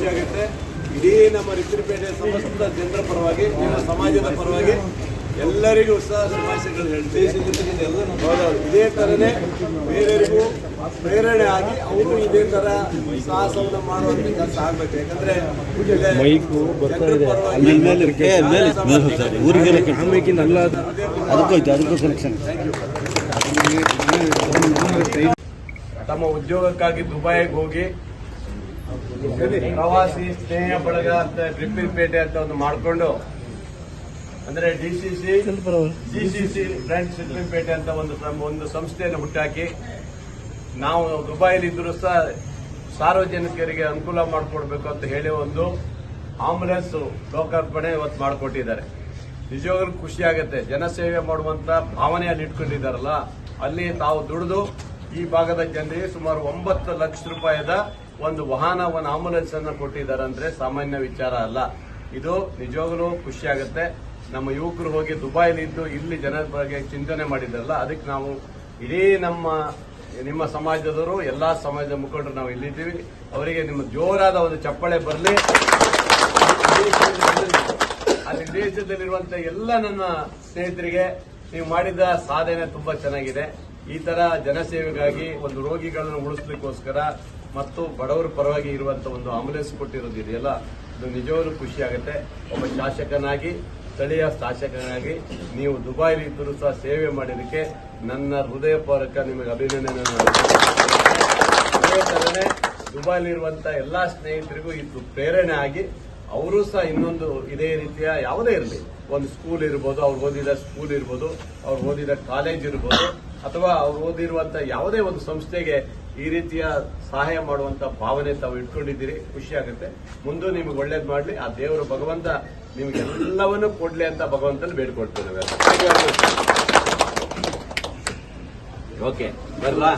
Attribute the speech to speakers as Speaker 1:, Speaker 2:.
Speaker 1: ಖುಷಿ ಆಗುತ್ತೆ. ಇಡೀ ನಮ್ಮ ರಿಪ್ಪನ್ಪೇಟೆ ಸಮಸ್ತ ಜನರ ಪರವಾಗಿ ನಿಮ್ಮ ಸಮಾಜದ ಪರವಾಗಿ ಎಲ್ಲರಿಗೂ ಉತ್ಸಾಹ ಶುಭಾಶಯಗಳು ಹೇಳ್ತೀವಿ ಹೌದೌದು ಇದೇ ಥರನೇ ಬೇರೆಯವರಿಗೂ ಪ್ರೇರಣೆ ಆಗಿ ಅವರು ಇದೇ ಥರ ಸಾಹಸವನ್ನು ಮಾಡುವಂಥ ಕೆಲಸ ಆಗಬೇಕು. ಯಾಕಂದ್ರೆ ತಮ್ಮ ಉದ್ಯೋಗಕ್ಕಾಗಿ ದುಬೈಗೆ ಹೋಗಿ ಪ್ರವಾಸಿ ಸ್ನೇಹ ಬಳಗ ಅಂತ ರಿಪ್ಪನ್ಪೇಟೆ ಅಂತ ಒಂದು ಮಾಡಿಕೊಂಡು, ಅಂದ್ರೆ ಡಿಸಿಸಿ ಸಿ ಫ್ರೆಂಡ್ಸ್ ಪೇಟೆ ಅಂತ ಒಂದು ಸಂ- ಒಂದು ಸಂಸ್ಥೆಯನ್ನು ಹುಟ್ಟಾಕಿ, ನಾವು ದುಬೈಲಿ ಇದ್ರೂ ಸಹ ಸಾರ್ವಜನಿಕರಿಗೆ ಅನುಕೂಲ ಮಾಡಿಕೊಡ್ಬೇಕು ಅಂತ ಹೇಳಿ ಒಂದು ಆಂಬುಲೆನ್ಸ್ ಲೋಕಾರ್ಪಣೆ ಇವತ್ತು ಮಾಡಿಕೊಟ್ಟಿದ್ದಾರೆ. ನಿಜವಾಗ್ಲೂ ಖುಷಿ ಆಗುತ್ತೆ ಜನಸೇವೆ ಮಾಡುವಂತ ಭಾವನೆಯನ್ನು ಇಟ್ಕೊಂಡಿದ್ದಾರಲ್ಲ, ಅಲ್ಲಿ ತಾವು ದುಡಿದು ಈ ಭಾಗದ ಜನರಿಗೆ ಸುಮಾರು ಒಂಬತ್ತು ಲಕ್ಷ ರೂಪಾಯಿದ ಒಂದು ವಾಹನ ಒಂದು ಆಂಬುಲೆನ್ಸ್ ಅನ್ನು ಕೊಟ್ಟಿದ್ದಾರೆ ಅಂದ್ರೆ ಸಾಮಾನ್ಯ ವಿಚಾರ ಅಲ್ಲ. ಇದು ನಿಜವಾಗ್ಲೂ ಖುಷಿ ಆಗುತ್ತೆ. ನಮ್ಮ ಯುವಕರು ಹೋಗಿ ದುಬೈಲಿ ಇದ್ದು ಇಲ್ಲಿ ಜನರ ಬಗ್ಗೆ ಚಿಂತನೆ ಮಾಡಿದ್ರಲ್ಲ ಅದಕ್ಕೆ ನಾವು ಇಡೀ ನಮ್ಮ, ನಿಮ್ಮ ಸಮಾಜದವರು, ಎಲ್ಲಾ ಸಮಾಜದ ಮುಖಂಡರು ನಾವು ಇಲ್ಲಿದ್ದೀವಿ. ಅವರಿಗೆ ನಿಮ್ಮ ಜೋರಾದ ಒಂದು ಚಪ್ಪಳೆ ಬರಲಿ. ಅಲ್ಲಿ ದೇಶದಲ್ಲಿರುವಂತ ಎಲ್ಲ ನನ್ನ ಸ್ನೇಹಿತರಿಗೆ ನೀವು ಮಾಡಿದ ಸಾಧನೆ ತುಂಬಾ ಚೆನ್ನಾಗಿದೆ. ಈ ತರ ಜನಸೇವೆಗಾಗಿ ಒಂದು ರೋಗಿಗಳನ್ನು ಉಳಿಸ್ಲಿಕ್ಕೋಸ್ಕರ ಮತ್ತು ಬಡವರ ಪರವಾಗಿ ಇರುವಂತ ಒಂದು ಆಂಬುಲೆನ್ಸ್ ಕೊಟ್ಟಿರೋದು ಇದೆಯಲ್ಲ ಇದು ನಿಜವಾಗ್ಲೂ ಖುಷಿಯಾಗುತ್ತೆ ಒಬ್ಬ ಶಾಸಕನಾಗಿ, ಸ್ಥಳೀಯ ಶಾಸಕನಾಗಿ ನೀವು ದುಬೈಲಿ ಇದ್ದರೂ ಸಹ ಸೇವೆ ಮಾಡಿದಕ್ಕೆ ನನ್ನ ಹೃದಯಪೂರ್ವಕ ನಿಮಗೆ ಅಭಿನಂದನೆ ಅದೇ ಥರನೇ ದುಬೈಲಿರುವಂತ ಎಲ್ಲಾ ಸ್ನೇಹಿತರಿಗೂ ಇದು ಪ್ರೇರಣೆ ಆಗಿ ಅವರು ಸಹ ಇನ್ನೊಂದು ಇದೇ ರೀತಿಯ ಯಾವುದೇ ಇರಲಿ, ಒಂದು ಸ್ಕೂಲ್ ಇರ್ಬೋದು, ಅವ್ರು ಓದಿದ ಸ್ಕೂಲ್ ಇರ್ಬೋದು, ಅವ್ರು ಓದಿದ ಕಾಲೇಜ್ ಇರ್ಬೋದು, ಅಥವಾ ಅವ್ರು ಓದಿರುವಂತ ಯಾವುದೇ ಒಂದು ಸಂಸ್ಥೆಗೆ ಈ ರೀತಿಯ ಸಹಾಯ ಮಾಡುವಂತ ಭಾವನೆ ತಾವು ಇಟ್ಕೊಂಡಿದ್ದೀರಿ, ಖುಷಿ ಆಗುತ್ತೆ. ಮುಂದೆ ನಿಮಗೆ ಒಳ್ಳೇದು ಮಾಡಲಿ, ಆ ದೇವರು ಭಗವಂತ ನಿಮಗೆ ಕೊಡಲಿ ಅಂತ ಭಗವಂತನ ಬೇಡ್ಕೊಡ್ತೇನೆ ಓಕೆ, ಬರಲಾ?